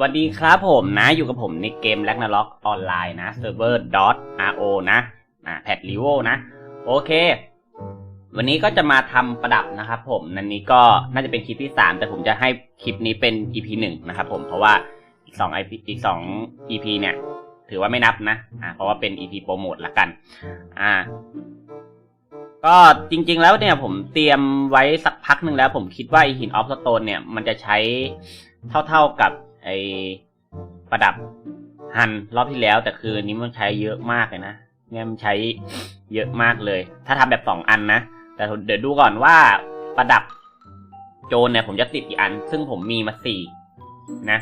วัสดีครับผมนะอยู่กับผมในเกม r a g n a r o k ออนไลน์นะ server .ro นะอ่าแพดลิโวนะ โอเค วันนี้ก็จะมาทำประดับนะครับผมนันนี้ก็น่าจะเป็นคลิปที่ 3 แต่ผมจะให้คลิปนี้เป็น EP 1 นะครับผมเพราะว่าอีก2 IP อีก2 EP เนี่ย ถือว่าไม่นับนะอ่าเพราะว่าเป็น EP โปรโมทละกัน อ่า ก็จริง ๆ แล้วเนี่ยผมเตรียมไว้สักพักหนึ่งแล้ว ผมคิดว่าไอหินออฟสโตนเนี่ยมันจะใช้เท่าๆกับ ไอประดับฮันรอบที่แล้ว แต่คืออนนี้มันใช้เยอะมากเลยนะเนี่ยมันใช้เยอะมากเลย ถ้าทำแบบสองอันนะแต่เดี๋ยวดูก่อนว่าประดับโจนเนี่ยผมจะติดกี่อัน ซึ่งผมมีมาสี่นะ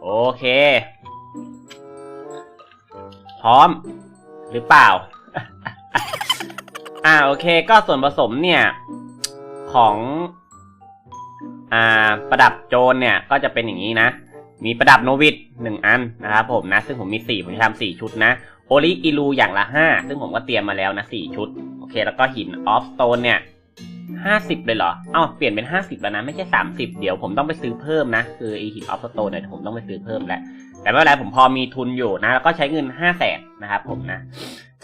โอเค พร้อม หรือเปล่า อ่าโอเค ก็ส่วนผสมเนี่ย ของ อ่า ประดับโจนเนี่ย ก็จะเป็นอย่างนี้นะ มีประดับโนวิดหนึ่งอันนะครับผมนะ ซึ่งผมมีสี่ผมจะทำสี่ชุดนะโอลิอิลูอย่างละห้าซึ่งผมก็เตรียมมาแล้วนะสี่ชุด โอเค แล้วก็หินออฟสโตนเนี่ยห้าสิบเลยเหรอเอ้าเปลี่ยนเป็นห้าสิบแล้วนะ ไม่ใช่สามสิบเดี๋ยวผมต้องไปซื้อเพิ่มนะ คือไอหินออฟสโตนเนี่ยผมต้องไปซื้อเพิ่มแล้ว แต่ไม่เป็นไรผมพอมีทุนอยู่นะ แล้วก็ใช้เงินห้าแสนนะครับผมนะ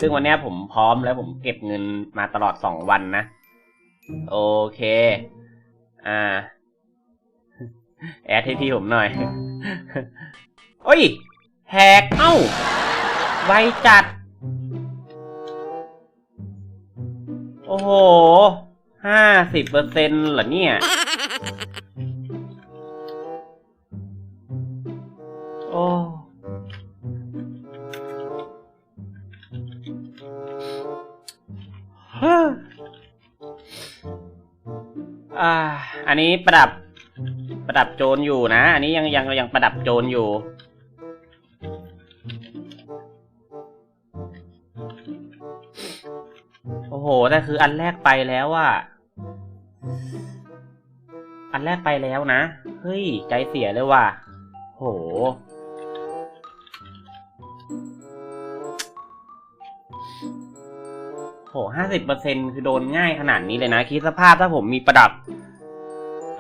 ซึ่งวันนี้ผมพร้อมแล้วผมเก็บเงินมาตลอดสองวันนะ โอเค อ่า แอดให้พี่ผมหน่อย โอ้ย แหก เอ้า ไวจัด โอ้โห ห้าสิบเปอร์เซ็นต์เหรอเนี่ย โอ้อ่าอันนี้ประดับ ดับโจรอยู่นะ อันนี้ยังยังยังประดับโจรอยู่ โอ้โหแต่คืออันแรกไปแล้วอะอันแรกไปแล้วนะ เฮ้ย ใจเสียเลยว่ะ โห โหห้าสิบเปอร์เซ็นคือโดนง่ายขนาดนี้เลยนะ คิดสภาพถ้าผมมีประดับ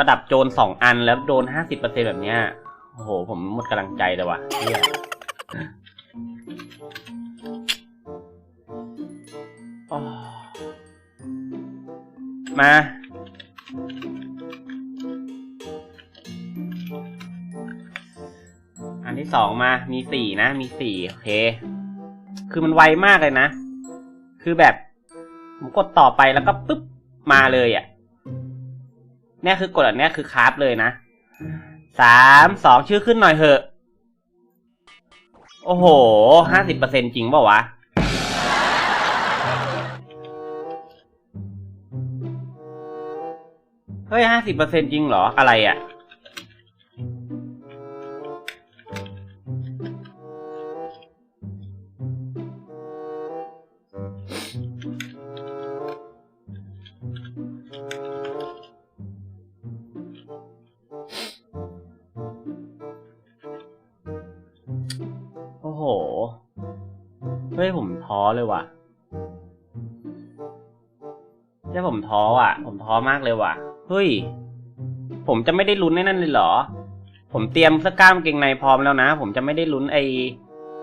ดับโจรสองอันแล้วโดนห้าสิบเปอร์เซ็นแบบเนี้ย โอ้โห ผมหมดกำลังใจเลยว่ะเียมา อันที่สองมา มีสี่นะ มีสี่โอเค คือมันไวมากเลยนะ คือแบบ ผมกดต่อไปแล้วก็ปุ๊บ มาเลยอะ่ะ เนี่ยคือกดอันเนี้ยคือคราฟเลยนะสามสองชื่อขึ้นหน่อยเหอะ โอ้โหห้าสิบเปอร์เซ็นจริงเปล่าวะ เฮ้ยห้าสิบเปอร์เซ็นจริงเหรอ อะไรอะ่ะโฮ้ยผมท้อเลยว่ะใช่ผมท้ออะ ผมท้อมากเลยว่ะ เฮ้ย ผมจะไม่ได้ลุ้นในนั่นเลยเหรอ ผมเตรียมสก้ามเกงในพร้อมแล้วนะ ผมจะไม่ได้ลุ้นไอ้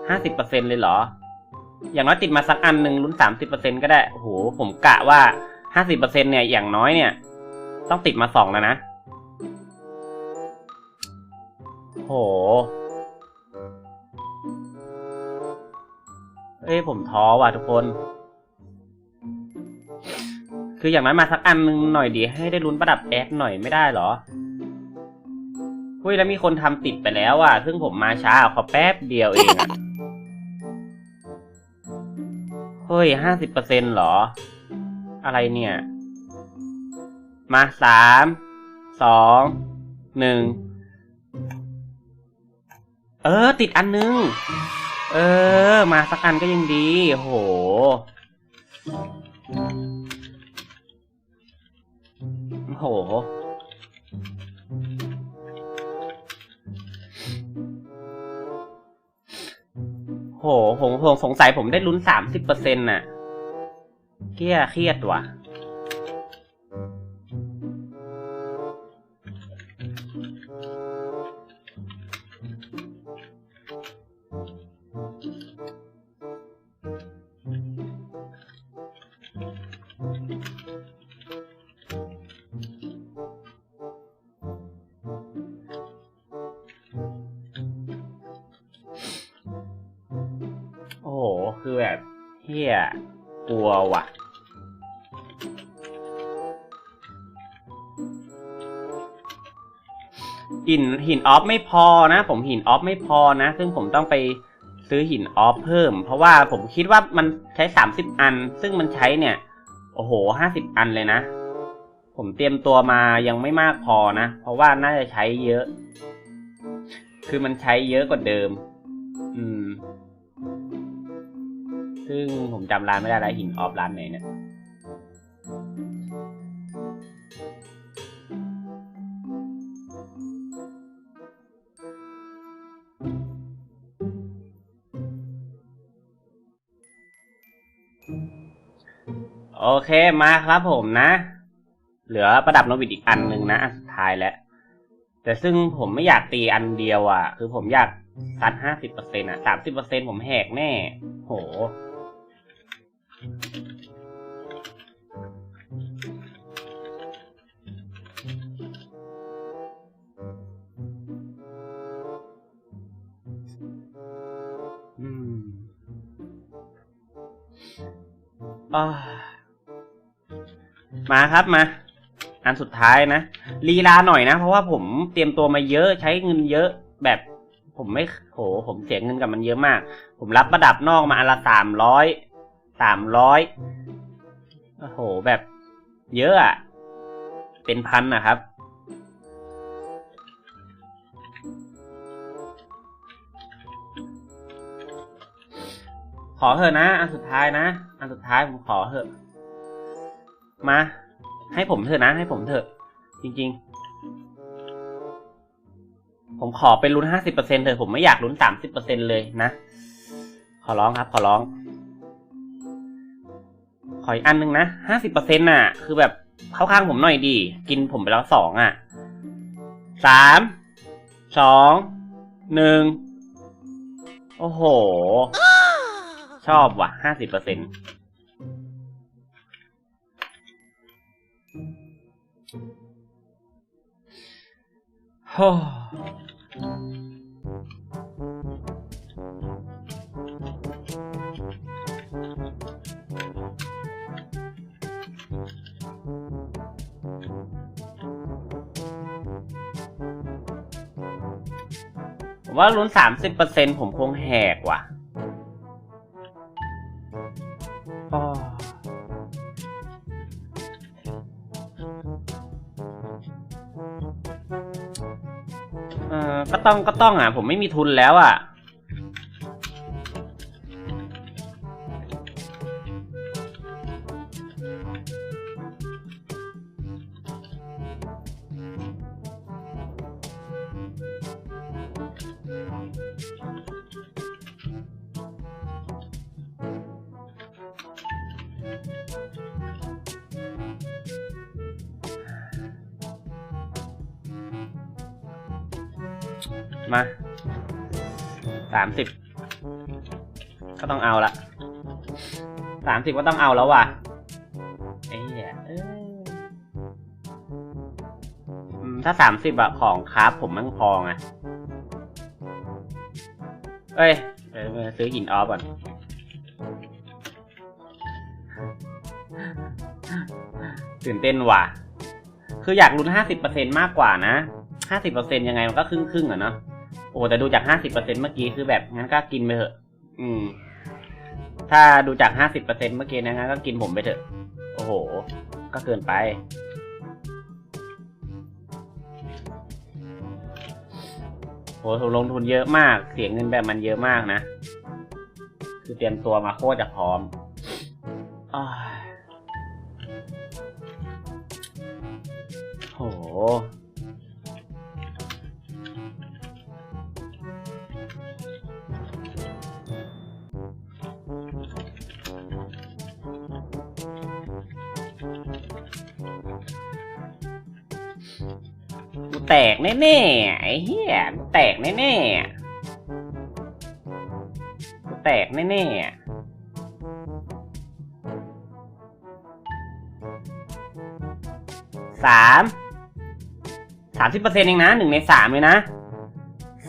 ห้าสิบเปอร์เซ็นเลยเหรอ อย่างน้อยติดมาสักอันหนึ่งลุ้นสามสิบเปอร์เซ็นก็ได้ โอ้โห ผมกะว่าห้าสิบเปอร์เซ็นเนี่ย อย่างน้อยเนี่ย ต้องติดมาสองแล้วนะ โห เอ้ยผมท้อว่ะทุกคน คืออย่างน้อยมาสักอันนึงหน่อยดีให้ได้ลุ้นประดับแอดหน่อยไม่ได้เหรอเฮ้ยแล้วมีคนทำติดไปแล้วอะ ซึ่งผมมาช้าขอแป๊บเดียวเองเฮ้ยห้าสิบเปอร์เซ็นเหรอ อะไรเนี่ย มาสามสองหนึ่งเออ ติดอันนึง เออ มาสักอันก็ยังดีโห โห โหผมผมสงสัยผมได้ลุ้นสามสิบเปอร์เซ็นต์น่ะ เกี้ยเครียดว่ะ คือแบบเฮียกลัวว่ะ หินหินออฟไม่พอนะ ผมหินออฟไม่พอนะ ซึ่งผมต้องไปซื้อหินออฟเพิ่ม เพราะว่าผมคิดว่ามันใช้สามสิบอัน ซึ่งมันใช้เนี่ย โอ้โหห้าสิบอันเลยนะ ผมเตรียมตัวมายังไม่มากพอนะ เพราะว่าน่าจะใช้เยอะ คือมันใช้เยอะกว่าเดิม อืม ซึ่งผมจำร้านไม่ได้แล้วหินออฟร้านไหนเนี่ยโอเคมาครับผมนะ เหลือประดับโนวิดอีกอันหนึ่งนะอันสุดท้ายแล้ว แต่ซึ่งผมไม่อยากตีอันเดียวอะ คือผมอยากซัดห้าสิบเปอร์เซ็นต์อะสามสิบเปอร์เซ็นต์ผมแหกแน่ โห มาครับมา อันสุดท้ายนะลีลาหน่อยนะ เพราะว่าผมเตรียมตัวมาเยอะใช้เงินเยอะแบบผมไม่โห ผมเสียเงินกับมันเยอะมาก ผมรับประดับนอกมาอันละสามร้อยสามร้อยโอ้โหแบบ เยอะอะเป็นพันนะครับ ขอเถอะนะ อันสุดท้ายนะ อันสุดท้ายผมขอเถอะ มา ให้ผมเถอะนะ ให้ผมเถอะ จริง ๆ ผมขอเป็นลุ้นห้าสิบเปอร์เซ็นเถอะ ผมไม่อยากลุ้นสามสิบเปอร์เซ็นเลยนะ ขอร้องครับ ขอร้อง ขออีกอันหนึ่งนะห้าสิบเปอร์เซ็นน่ะ คือแบบเข้าข้างผมหน่อยดี กินผมไปแล้วสองอะสามสองหนึ่งโอ้โห ชอบว่ะห้าสิบเปอร์เซ็นโอ้ว่าลุ้นสามสิบเปอร์เซ็นผมคงแหกว่ะ ต้องก็ต้องอะผมไม่มีทุนแล้วอะ มาสามสิบก็ต้องเอาละสามสิบก็ต้องเอาแล้วว่ะไอ้เหี้ยเอ้ยถ้าสามสิบอะของคราฟผมมั่งพอไงเอ้ยเดี๋ยวมาซื้อหินออฟก่อนตื่นเต้นว่ะ คืออยากลุ้นห้าสิบเปอร์เซ็นมากกว่านะห้าสิบเปอร์เซ็นยังไงมันก็ครึ่งครึ่งอะเนาะ อ้แต่ดูจากห้าสิบเปอร์เซ็นเมื่อกี้คือแบบงั้นก็กินไปเถอะ อืม ถ้าดูจากห้าสิบเปอร์เซ็นเมื่อกี้นะงั้นก็กินผมไปเถอะ โอ้โห ก็เกินไป โหผมลงทุนเยอะมาก เสียเงินแบบมันเยอะมากนะ คือเตรียมตัวมาโคตรจะพร้อมอ้ายโห แตกแน่ๆ ไอ้เหี้ยแตกแน่ๆกูแตกแน่ๆสามสามสิบเปอร์เซ็นต์เองนะหนึ่งในสามเลยนะ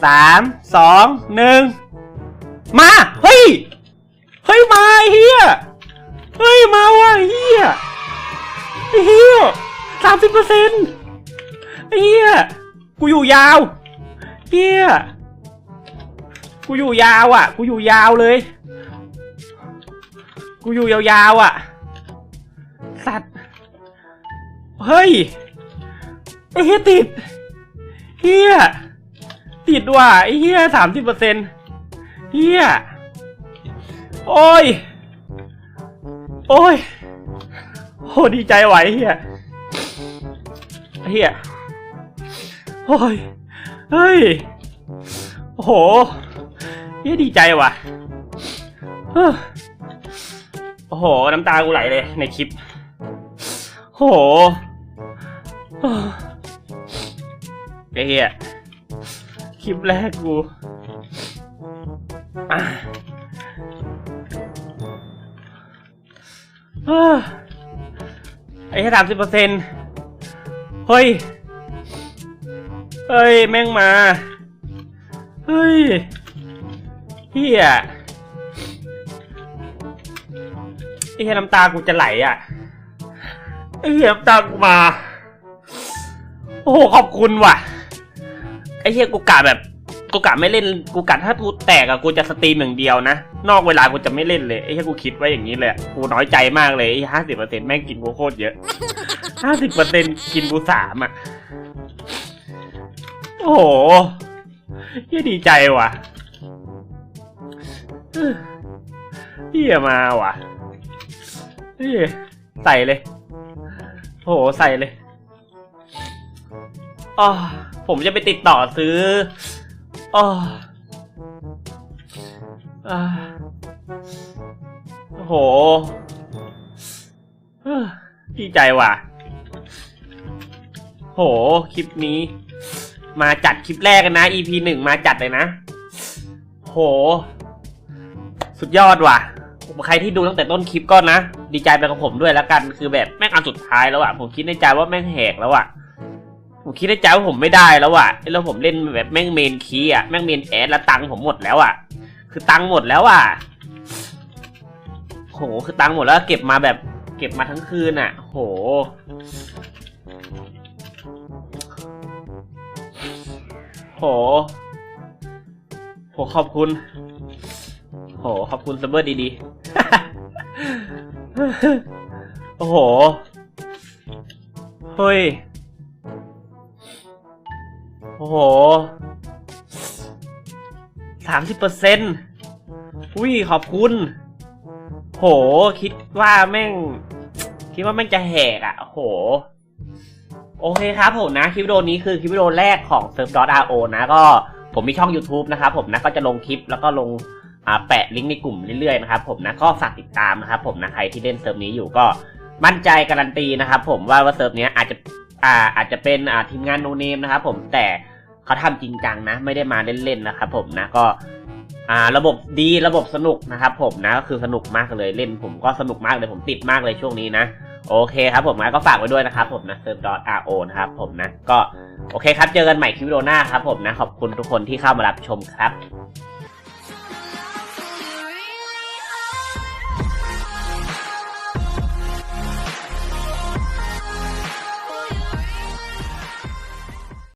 สามสองหนึ่งมา เฮ้ย เฮ้ย มาเฮียไอ้ย มาวะเฮียเฮียสามสิบเปอร์เซ็นต์ เฮียกูอยู่ยาวเฮียกูอยู่ยาวอะ กูอยู่ยาวเลย กูอยู่ยาวๆอะ สัตว์ เฮ้ยไอ้เฮียติดเฮียติดว่ะไอ้เฮียสามสิบเปอร์เซ็นต์เฮียโอ้ย โอ้ยโอ้ดีใจไหวเฮียเฮีย โอ้ย เฮ้ย โอ้โหเฮียดีใจว่ะโอ้โห น้ำตากูไหลเลยในคลิป โอ้โหไอ้เฮียคลิปแรกกูอะเฮ้อไอ้แค่สามสิบเปอร์เซ็นต์เฮ้ย เฮ้ย แม่งมา เฮ้ยเฮียไอ้เฮียน้ำตากูจะไหลอะไอ้เหี้ยน้ำตากูมา โอ้โหขอบคุณว่ะ ไอ้เหี้ยกูกะแบบ กูกะไม่เล่น กูกะถ้ากูแตกอะกูจะสตรีมอย่างเดียวนะ นอกเวลากูจะไม่เล่นเลย ไอ้เหี้ยกูคิดไว้อย่างนี้เลย กูน้อยใจมากเลยไอ้ห้าสิบเปอร์เซ็นต์แม่งกินกูโคตรเยอะห้าสิบเปอร์เซ็นต์กินกูสามอะ อ้โหเหี้ยดีใจว่ะเหี้ยมาว่ะเหี้ยใส่เลย โอ้โห ใส่เลยอ๋อผมจะไปติดต่อซื้ออ๋ออ่าโอ้โหดีใจว่ะ โห คลิปนี้ มาจัดคลิปแรกกันนะ EP หนึ่งมาจัดเลยนะ โห สุดยอดว่ะ ใครที่ดูตั้งแต่ต้นคลิปก็นะ ดีใจไปกับผมด้วยแล้วกัน คือแบบแม่งอันสุดท้ายแล้วอะผมคิดในใจว่าแม่งแหกแล้วอะผมคิดในใจว่าผมไม่ได้แล้วอะแล้วผมเล่นแบบแม่งเมนคีย์อะแม่งเมนแอดแล้วตังค์ผมหมดแล้วอะคือตังค์หมดแล้วอะโห คือตังค์หมดแล้วเก็บมาแบบเก็บมาทั้งคืนอะโห โห โห ขอบคุณ โห ขอบคุณซัมเบอร์ดีๆ โอ้โห เฮ้ย โอ้โหสามสิบเปอร์เซ็นต์อุ้ย ขอบคุณ โห คิดว่าแม่ง คิดว่าแม่งจะแหกอะ่ะ โห โอเคครับผมนะคลิปวิดีโอนี้คือคลิปวิดีโอแรกของ s e r f r o นะก็ผมมีช่อง YouTube นะครับผมนะก็จะลงคลิปแล้วก็ลงแปะลิงก์ในกลุ่มเรื่อยๆนะครับผมนะก็ฝากติดตามนะครับผมนะใครที่เล่นเซิร์ฟนี้อยู่ก็มั่นใจการันตีนะครับผมว่าว่าเซิร์ฟนี้อาจจะอ่าอาจจะเป็นอ่าทีมงานโนเนมนะครับผมแต่เขาทำจริงจังนะ ไม่ได้มาเล่นๆนะครับผมนะก็อ่าระบบดีระบบสนุกนะครับผมนะก็คือสนุกมากเลยเล่นผมก็สนุกมากเลยผมติดมากเลยช่วงนี้นะ โอเคครับผมนะก็ฝากไว้ด้วยนะครับผมนะเซิร์ฟ .ro นะครับผมนะก็โอเคครับเจอกันใหม่คลิปวิดีโอหน้าครับผมนะขอบคุณทุกคนที่เข้ามารับชมครับ